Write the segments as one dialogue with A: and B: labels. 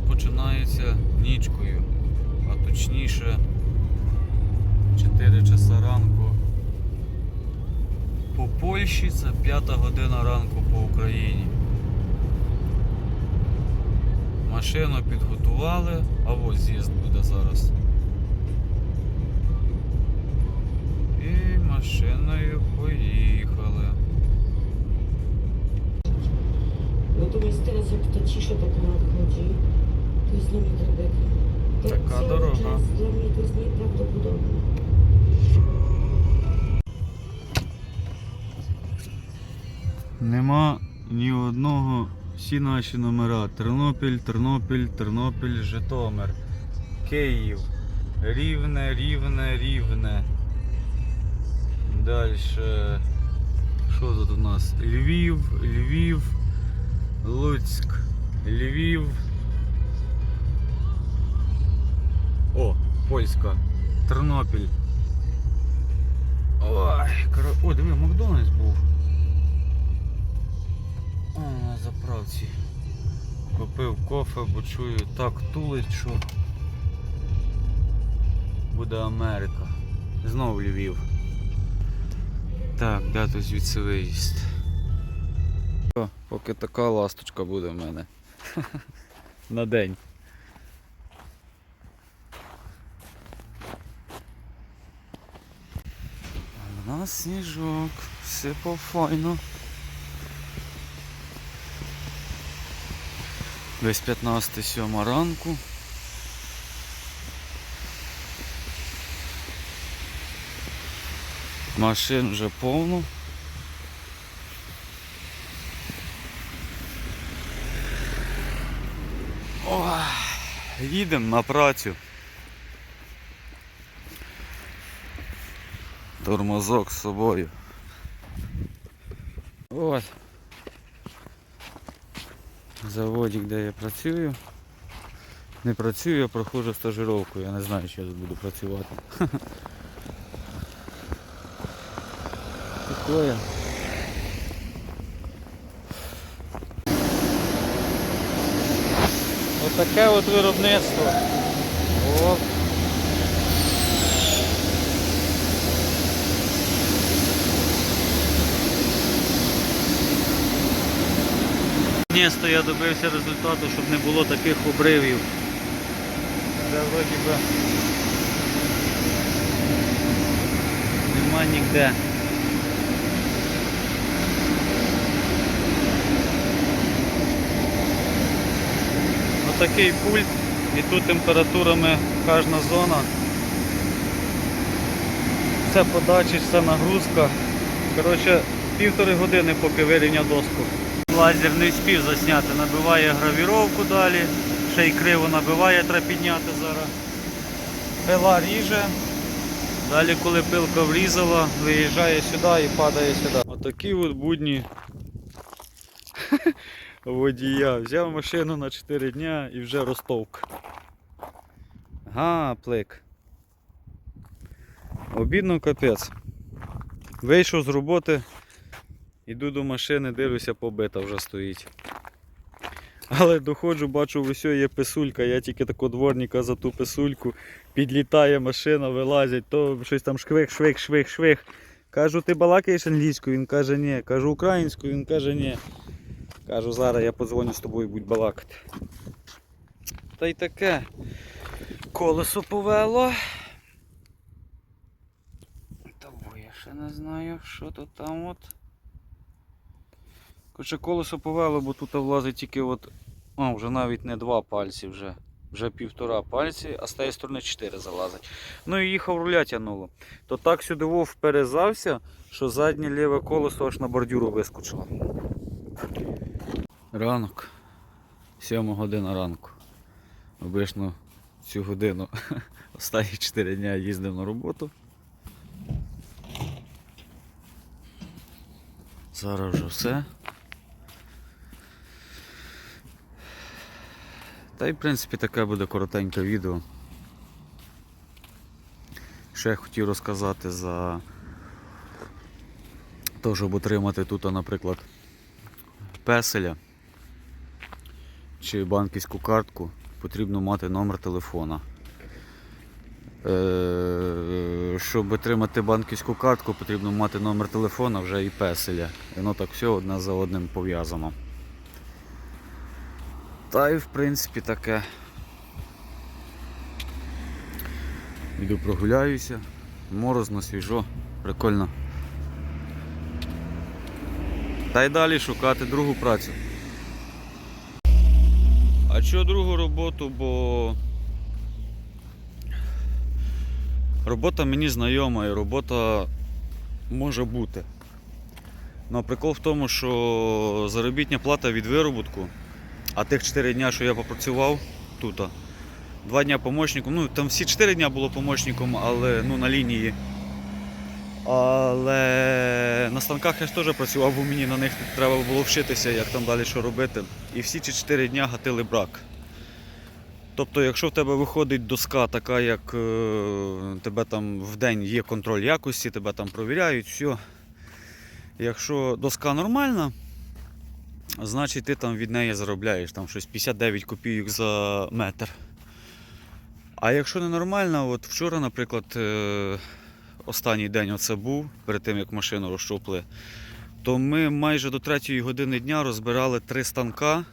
A: Починається нічкою, а точніше 4 часа ранку по Польщі, це 5 година ранку по Україні. Машину підготували, а ось з'їзд буде зараз. І машиною поїхали.
B: Natomiast teraz jak ta cisza tak nadchodzi, tragedia. To
A: Taka
B: cały
A: droga.
B: czas dla mnie to.
A: Нема ні одного, всі наші номера. Тернопіль, Тернопіль, Тернопіль, Житомир, Київ, Рівне, Рівне, Рівне. Далі. Що тут у нас? Львів, Львів, Луцьк, Львів. Польська, Тернопіль. Ой, коро... О, диви, Макдональдс був. О, на заправці. Купив кофе, бо чую так тулить, що буде Америка. Знову Львів. Так, де тут звідси виїзд? Поки така ласточка буде в мене. На день. А в нас сніжок, все пофайно. Десь 15 сьома ранку. Машин вже повно. Їдемо на працю. Тормозок з собою. Ось. Заводик, де я працюю. Не працюю, я проходжу стажировку. Я не знаю, чи я тут буду працювати. Такое. Отаке от виробництво. Оп. Наконец-то я добився результату, щоб не було таких обривів. Це вроді би нема ніде. Отакий пульт і тут температурами кожна зона. Це подачі, це нагрузка. Коротше, півтори години поки вирівняв доску. Лазер не встиг засняти, набиває гравіровку далі, ще й криво набиває, треба підняти зараз. Пила ріже. Далі, коли пилка врізала, виїжджає сюди і падає сюди. Отакі от будні водія. Взяв машину на 4 дня і вже ростовк. Гаплик. Обідно капець. Вийшов з роботи, іду до машини, дивлюся, побита вже стоїть. Але доходжу, бачу, ось є писулька, я тільки тако дворника за ту писульку, підлітає машина, вилазять, то щось там швих, швих, швих, швих. Кажу, ти балакаєш англійською? Він каже, ні. Кажу українською, він каже, ні. Кажу, зараз я подзвоню з тобою, будь балакати. Та й таке. Колесо повело. Того я ще не знаю, що то там от. Короче, колесо повело, бо тут влазить тільки от. А, вже навіть не два пальці вже. Вже півтора пальці, а з тієї сторони чотири залазить. Ну і їхав руля тягнуло. То так сюди вов перезався, що заднє ліве колесо аж на бордюру вискочило. Ранок. Сьома година ранку. Обично цю годину останні 4 дня їздив на роботу. Зараз вже все. Та й в принципі таке буде коротеньке відео. Ще я хотів розказати за те, щоб отримати тут, наприклад, песеля чи банківську картку. потрібно мати номер телефона. Е, Щоб отримати банківську картку, потрібно мати номер телефона вже і песеля. Воно так все одне за одним пов'язано. Та й в принципі таке. Іду прогуляюся. Морозно, свіжо, прикольно. Та й далі шукати другу працю. А що другу роботу, бо робота мені знайома і робота може бути. Ну, прикол в тому, що заробітня плата від вироботку, а тих 4 дня, що я попрацював тут, два дня помощником, ну там всі 4 дня було помощником, але ну, на лінії. Але на станках я ж теж працював, бо мені на них треба було вчитися, як там далі що робити. І всі ці 4 дня гатили брак. Тобто, якщо в тебе виходить доска така, як е, тебе там в день є контроль якості, тебе там провіряють, все. Якщо доска нормальна, значить ти там від неї заробляєш там щось 59 копійок за метр. А якщо не нормальна, от вчора, наприклад, е, останній день оце був, перед тим як машину розщопли, то ми майже до 3 години дня розбирали три станка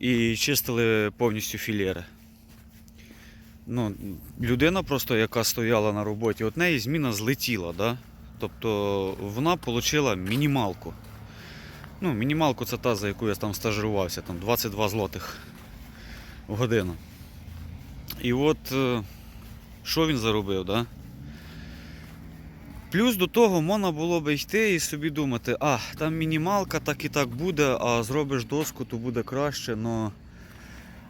A: і чистили повністю філєри. Ну, людина просто, яка стояла на роботі, от неї зміна злетіла. Да? Тобто вона отримала мінімалку. Ну, мінімалку це та, за яку я там стажирувався, там 22 злотих в годину. І от е, що він заробив, да? Плюс до того можна було би йти і собі думати, а, там мінімалка так і так буде, а зробиш доску, то буде краще. Но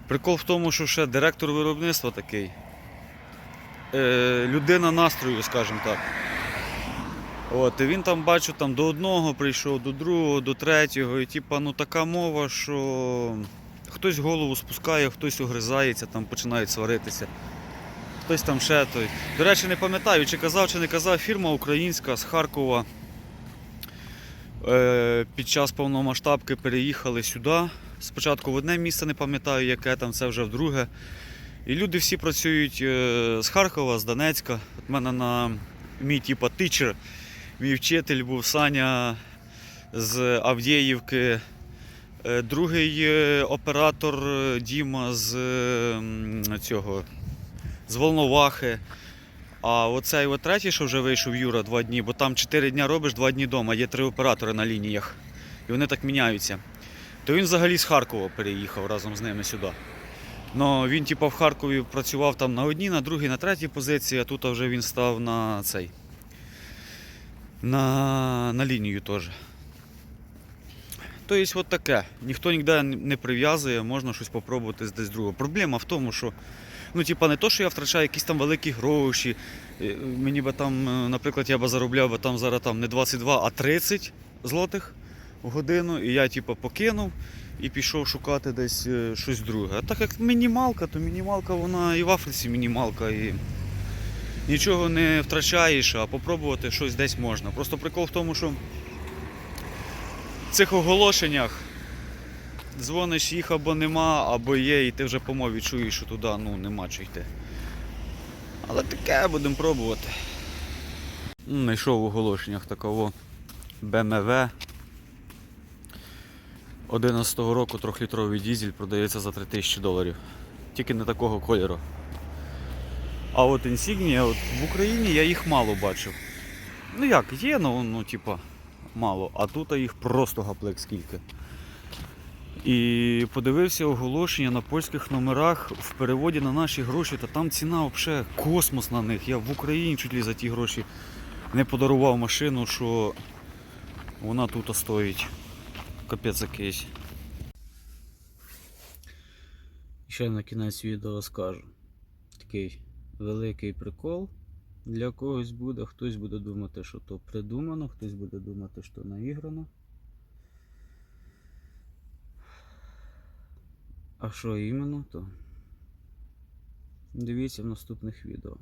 A: прикол в тому, що ще директор виробництва такий. Е, людина настрою, скажімо так. От, і він там бачу, там до одного прийшов, до другого, до третього. І типа, ну така мова, що хтось голову спускає, хтось огризається, там починають сваритися. Хтось там ще той. До речі, не пам'ятаю, чи казав, чи не казав, фірма українська з Харкова. Е, під час повномасштабки переїхали сюди. Спочатку в одне місце не пам'ятаю, яке там, це вже в друге. І люди всі працюють е, з Харкова, з Донецька. От мене на мій типа тичер, мій вчитель був Саня з Авдіївки. Е, Другий е, оператор е, Діма з цього з Волновахи. А оцей от третій, що вже вийшов Юра два дні, бо там 4 дні робиш, 2 дні вдома, є три оператори на лініях. І вони так міняються. То він взагалі з Харкова переїхав разом з ними сюди. Ну, він типу, в Харкові працював там на одній, на другій, на третій позиції, а тут вже він став на цей. На, на лінію теж. Тобто, от таке. Ніхто ніде не прив'язує, можна щось спробувати десь другого. Проблема в тому, що ну, типа, не то, що я втрачаю якісь там великі гроші. е, Мені би там, е, наприклад, я би заробляв би там зараз там не 22, а 30 злотих в годину. І я типа, покинув і пішов шукати десь е, щось друге. А так як мінімалка, то мінімалка вона і в Африці мінімалка. І нічого не втрачаєш, а попробувати щось десь можна. Просто прикол в тому, що в цих оголошеннях дзвониш їх або нема, або є, і ти вже по мові чуєш, що туди ну, нема чого йти. Але таке будемо пробувати. М, Знайшов в оголошеннях такого BMW 11-го року трьохлітровий дізель продається за 3000 доларів. Тільки не такого кольору. А от Insignia, от в Україні я їх мало бачив. Ну як, є, ну, ну типа, мало, а тут їх просто гаплик скільки. І подивився оголошення на польських номерах в переводі на наші гроші, та там ціна взагалі космос на них. Я в Україні чуть ли за ті гроші не подарував машину, що вона тут стоїть. Капець якийсь. Ще на кінець відео скажу. Такий великий прикол. Для когось буде, хтось буде думати, що то придумано, хтось буде думати, що наіграно. А що іменно, то дивіться в наступних відео.